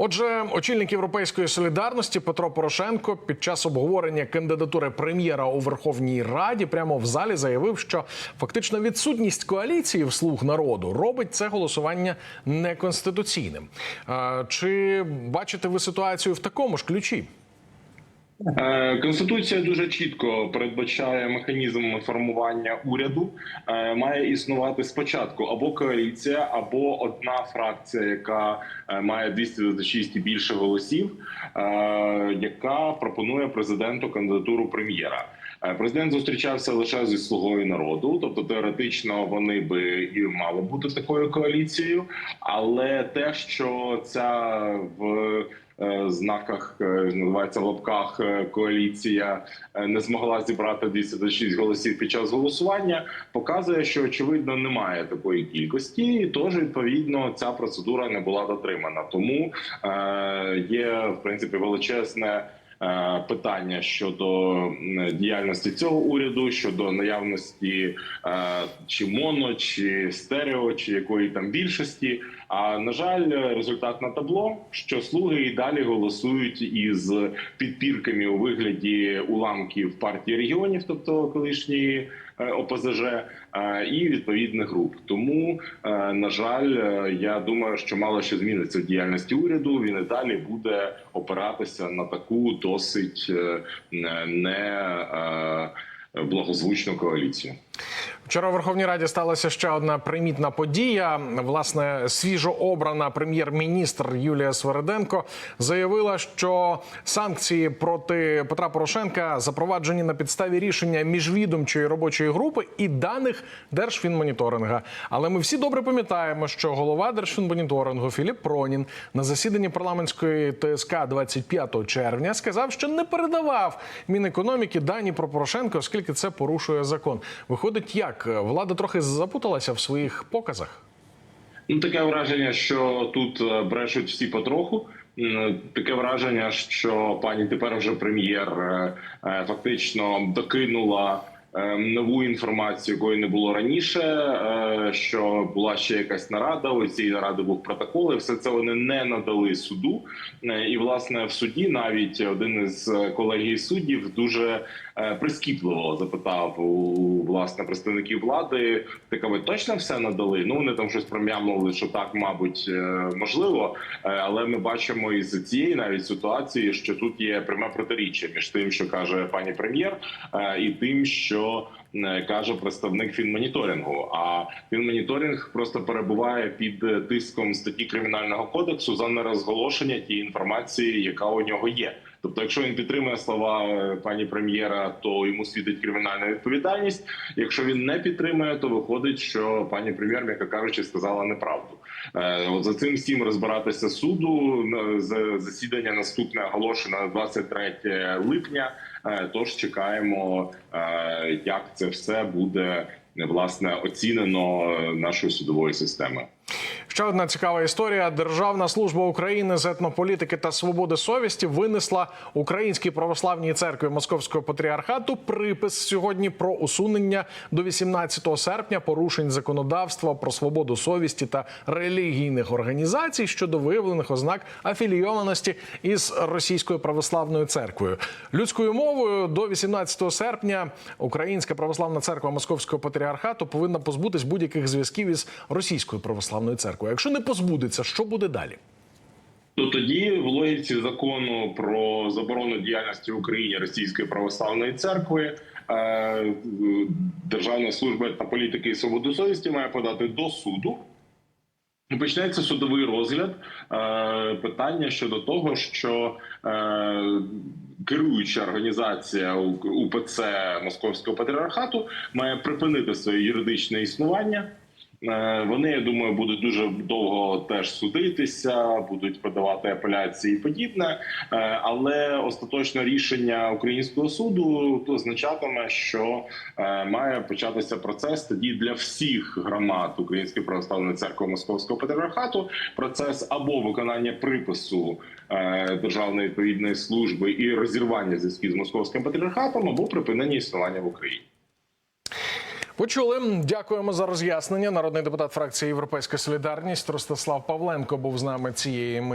Отже, очільник європейської солідарності Петро Порошенко під час обговорення кандидатури прем'єра у Верховній Раді прямо в залі заявив, що фактично відсутність коаліції в слуг народу робить це голосування неконституційним. Чи бачите ви ситуацію в такому ж ключі? Е, Конституція дуже чітко передбачає механізм формування уряду. Е, Має існувати спочатку або коаліція, або одна фракція, яка е, має 226 і більше голосів, яка пропонує президенту кандидатуру прем'єра. Президент зустрічався лише зі слугою народу, тобто теоретично вони би і мали бути такою коаліцією, але те, що ця в знаках е, називається лапках е, коаліція е, не змогла зібрати 226 голосів під час голосування, показує, що очевидно немає такої кількості, і тож відповідно ця процедура не була дотримана. Тому е, є в принципі величезне. Е, Питання щодо діяльності цього уряду, щодо наявності е, чи моно, чи стерео, чи якої там більшості. А на жаль, результат на табло, що слуги і далі голосують із підпірками у вигляді уламків партії регіонів, тобто колишньої ОПЗЖ, е, і відповідних груп. Тому, е, на жаль, е, я думаю, що мало що зміниться в діяльності уряду. Він і далі буде опиратися на таку досить е, не е, благозвучну коаліцію. Вчора у Верховній Раді сталася ще одна примітна подія. Власне, свіжо обрана прем'єр-міністр Юлія Свереденко заявила, що санкції проти Петра Порошенка запроваджені на підставі рішення міжвідомчої робочої групи і даних Держфінмоніторинга. Але ми всі добре пам'ятаємо, що голова Держфінмоніторингу Філіп Пронін на засіданні парламентської ТСК 25 червня сказав, що не передавав Мінекономіки дані про Порошенка, оскільки це порушує закон. Виходить, як влада трохи запуталася в своїх показах. Ну, таке враження, що тут е, брешуть всі потроху. Таке враження, що пані тепер вже прем'єр е, е, фактично докинула нову інформацію, якої не було раніше. е, Що була ще якась нарада. У цієї наради був протокол. і Все це вони не надали суду. Е, І власне в суді навіть один із колегій суддів дуже е, прискіпливо запитав у власне представників влади. Така ви точно все надали? Ну вони там щось пром'ямлили, що так, мабуть, е, можливо. Е, Але ми бачимо із цієї навіть ситуації, що тут є пряме протиріччя між тим, що каже пані прем'єр, е, і тим, що е, каже представник фінмоніторингу. А фінмоніторинг просто перебуває під е, тиском статті кримінального кодексу за нерозголошення тієї інформації, яка у нього є. Тобто, якщо він підтримує слова е, пані прем'єра, то йому світить кримінальна відповідальність. Якщо він не підтримує, то виходить, що пані прем'єр, м'яко кажучи, сказала неправду. Е, От за цим всім розбиратися суду засідання наступне оголошено на 23 липня. Е, Тож чекаємо, як це все буде власне оцінено нашою судовою системою. Ще одна цікава історія. Державна служба України з етнополітики та свободи совісті винесла Українській православній церкві Московського патріархату припис сьогодні про усунення до 18 серпня порушень законодавства про свободу совісті та релігійних організацій щодо виявлених ознак афілійованості із російською православною церквою. Людською мовою до 18 серпня Українська православна церква Московського патріархату повинна позбутись будь-яких зв'язків із російською православною церквою. Якщо не позбудеться, що буде далі? То тоді в логіці закону про заборону діяльності в Україні Російської православної церкви е, Державна служба та політики і свободи совісті має подати до суду. Почнеться судовий розгляд е, питання щодо того, що е, керуюча організація УПЦ Московського патріархату має припинити своє юридичне існування. Е, Вони, я думаю, будуть дуже довго теж судитися, будуть подавати апеляції і подібне. Е, Але остаточне рішення українського суду означатиме, що е, має початися процес тоді для всіх громад Української православної церкви Московського патріархату. Процес або виконання припису державної відповідної служби і розірвання зв'язків з московським патріархатом, або припинення існування в Україні. Почули. Дякуємо за роз'яснення. Народний депутат фракції Європейська Солідарність Ростислав Павленко був з нами цієї миті.